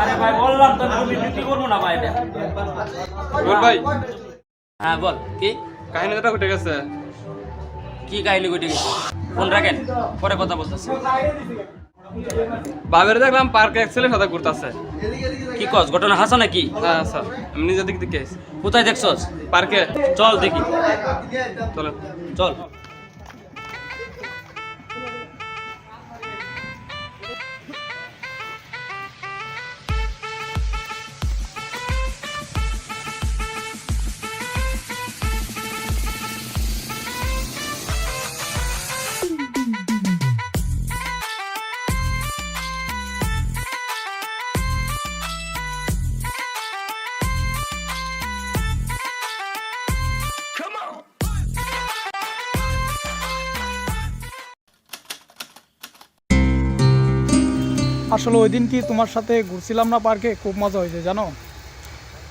আরে ভাই বললাম তো আমি বিক্রি করব না ভাই এটা। বল ভাই। হ্যাঁ বল কি? কাহিনীটা ঘটে গেছে। কি কাহিনী ঘটে গেছে? ফোন রাখেন পরে কথা বলতেছি। বাবের দেখলাম পার্কে এক ছেলে সাদা ঘুরতেছে। কি কস ঘটনা হাসা নাকি? হ্যাঁ স্যার আমি নিজে দিক আইছি। কোথায় দেখছস? পার্কে। চল দেখি। চলেন। চল। আসলে ওই দিন কি তোমার সাথে ঘুরছিলাম না পার্কে? খুব মজা হয়েছে, জানো?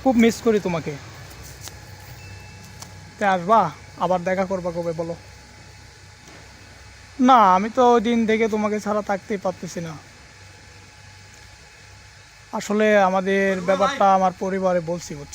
খুব মিস করি তোমাকে। তে আসবা? আবার দেখা করবা কবে, বলো। না, আমি তো ওই দিন থেকে তোমাকে ছাড়া থাকতেই পারতেছি না। আসলে আমাদের ব্যাপারটা আমার পরিবারে বলছি, বুঝছ?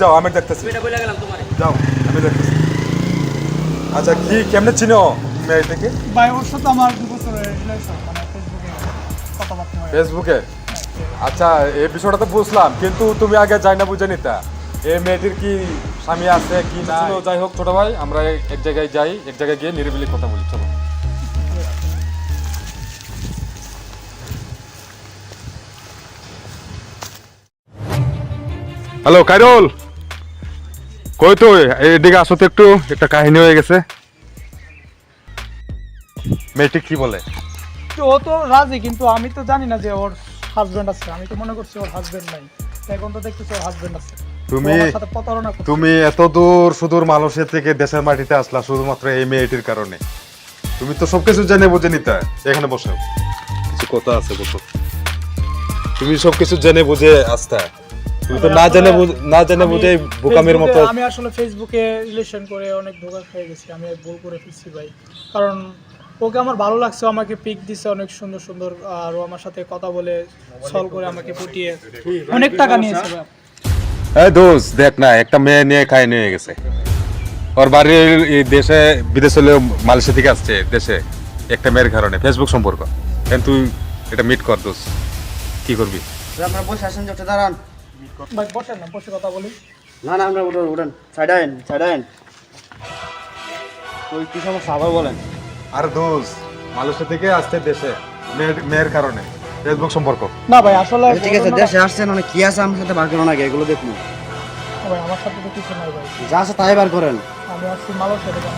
যাও আমি দেখতেছি। এটা বলে গেলাম তোমারে। যাও আমি দেখতেছি। আচ্ছা কি কেমনে চিনো মেয়েটাকে? ভাই ওর সাথে আমার দু বছরের রিলেশন মানে ফেসবুকে কথাবার্তা ফেসবুকে আচ্ছা এই বিষয়টা তো বুঝলাম কিন্তু তুমি আগে যাই না বুঝে নিতা। এই মেয়েটির কি স্বামী আছে কি না যাই হোক ছোট ভাই আমরা এক জায়গায় যাই এক জায়গায় গিয়ে নিরিবিলি কথা বলি চলো। হ্যালো কাইরুল! কই তো এদিকে আসো তো একটু একটা কাহিনী হয়ে গেছে। মেয়েটি কি বলে? ও তো রাজি কিন্তু আমি তো জানি না যে ওর হাজবেন্ড আছে। আমি তো মনে করছি ওর হাজবেন্ড নাই। এখন তো দেখতেছি ওর হাজবেন্ড আছে। তুমি ও আমার সাথে প্রতারণা করছে। তুমি এত দূর সুদূর মালয়েশিয়া থেকে দেশের মাটিতে আসলা শুধুমাত্র এই মেয়েটির কারণে। তুমি তো সবকিছু জেনে বুঝে নিতে এখানে বসো। কিছু কথা আছে বসো। তুমি সবকিছু জেনে বুঝে আসতা তুমি তো না জেনে না জেনে বুঝে বোকামের মতো আমি আসলে ফেসবুকে রিলেশন করে অনেক ধোকা খেয়ে গেছি। আমি ভুল করে ফেলছি ভাই। কারণ ওকে আমার ভালো লাগছে আমাকে পিক দিছে অনেক সুন্দর সুন্দর আর ও আমার সাথে কথা বলে সলভ করে আমাকে পটিয়ে অনেক টাকা নিয়েছে ভাই। এই দোষ দেখ না একটা মেয়ে নিয়ে খাই নিয়ে গেছে। ওর বাড়ির এই দেশে বিদেশ হলেও মালয়েশিয়া থেকে আসছে দেশে একটা মেয়ের কারণে। ফেসবুক সম্পর্ক। তুই এটা মিট কর দোষ। কি করবি? আপনারা বসে আসেন যে দাঁড়ান। ভাই বসেন না বসে কথা বলি। না না আমরা উঠুন উঠেন। সাইড আইন সাইড আইন। ওই কি সমস্যা? আবার বলেন। আর দোষ মালয়েশিয়া থেকে আসছে দেশে মেয়ের মেয়ের কারণে। ফেসবুক সম্পর্ক। না ভাই আসলে ঠিক আছে দেশে আসছেন অনেক কি আছে আমার সাথে? বার করেন আগে এগুলো দেখুন। ভাই আমার সাথে তো কিছু নাই ভাই। যা আছে তাই বার করেন। আমি আসছি মালয়েশিয়া থেকে।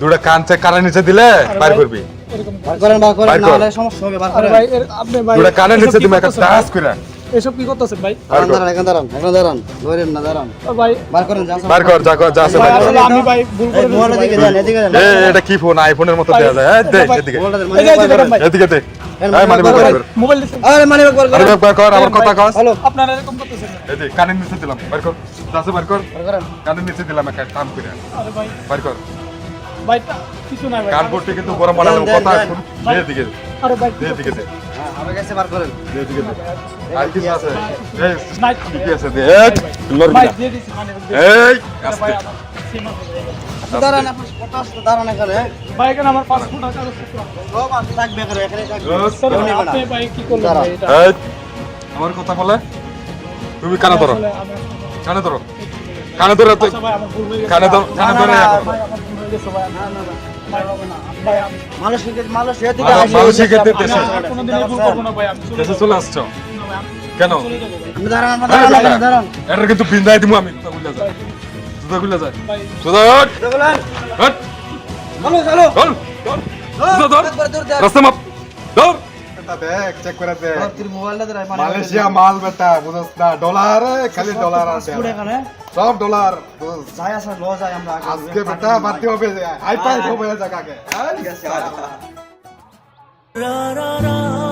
দুটা কানে নিচে দিলে ভাই, করবি। বার করেন বার করেন না হলে সমস্যা হবে বার করেন। ভাই আপনি ভাই দুটা কানের নিচে তুমি একটা? এসব কি করতেছেন ভাই? দাঁড়ান দাঁড়ান এখন দাঁড়ান এখন দাঁড়ান। ধরেন না দাঁড়ান। ভাই বার করেন যা বার কর যা কর, যা আছে ভাই আমি ভাই ভুল করে এই দিকে যান এদিকে যান এ, এটা কি ফোন আইফোনের মতো দেয়া যায়। এই, দে এদিকে। এই এই এদিকে দে এই, এই বার বার কর। মোবাইল দিছেন আরে মানিব্যাগ বার আরে বার কর আমার কথা কস। হ্যালো। আপনারা এরকম করতেছেন না। এদিকে কানের নিচে দিলাম। বার কর। যা আছে বার কর। বার করেন। কানের নিচে দিলাম একটা কাম করে আরে ভাই। বার কর। ভাই কিছু ভাই। কিন্তু গরম কথা আরে ভাই দে। হ্যাঁ আমার কাছে বার করেন। দে এদিকে দে। আর কিছু আছে? এই নাই কি আছে দে। এই লড়বি ভাই না দিয়ে দিছি মানে এই আস্তে আমার সীমা গেছে। দাঁড়ান আপনার কত আসছে দাঁড়ান এখানে। ভাই এখানে আমার পাসপোর্ট আছে আছে। সব আছে থাকবে এখানে এখানে থাকবে। বস, স্যার, কেউ নেবে না। আপনি ভাই কি করলেন ভাই এটা? আমার কথা বলে? তুমি কানে ধরো। কানে ধরো। কানে ধরো আচ্ছা কানে ধরো কানে ধরে ভাই আমার ভুল ভাই না না না ভাই ভাই আমি মানুষ মানুষ থেকে মানুষ- আসে মানুষের আমি দেশে আর কোনোদিন ভুল করব না ভাই আমি দেশে চলে আসছো? না আমি কেন। আপনি দাঁড়ান দাঁড়ান দাঁড়ান। এটা কিন্তু বিন্দাই দিমু আমি। ভাই। হট হট চলো চলো। দূর দেখ রাস্তা মাপ। ধর। এটা দেখ চেক করে দে তোর মোবাইলটা দে মালয়েশিয়া মাল বেটা বুঝছ না। ডলার খালি ডলার আছে সব ডলার যাই আসা ল যাই আমরা। আজকে বেটা বাড়তে হবে হাই ফাই হবে জায়গাকে ঠিক আছে ra ra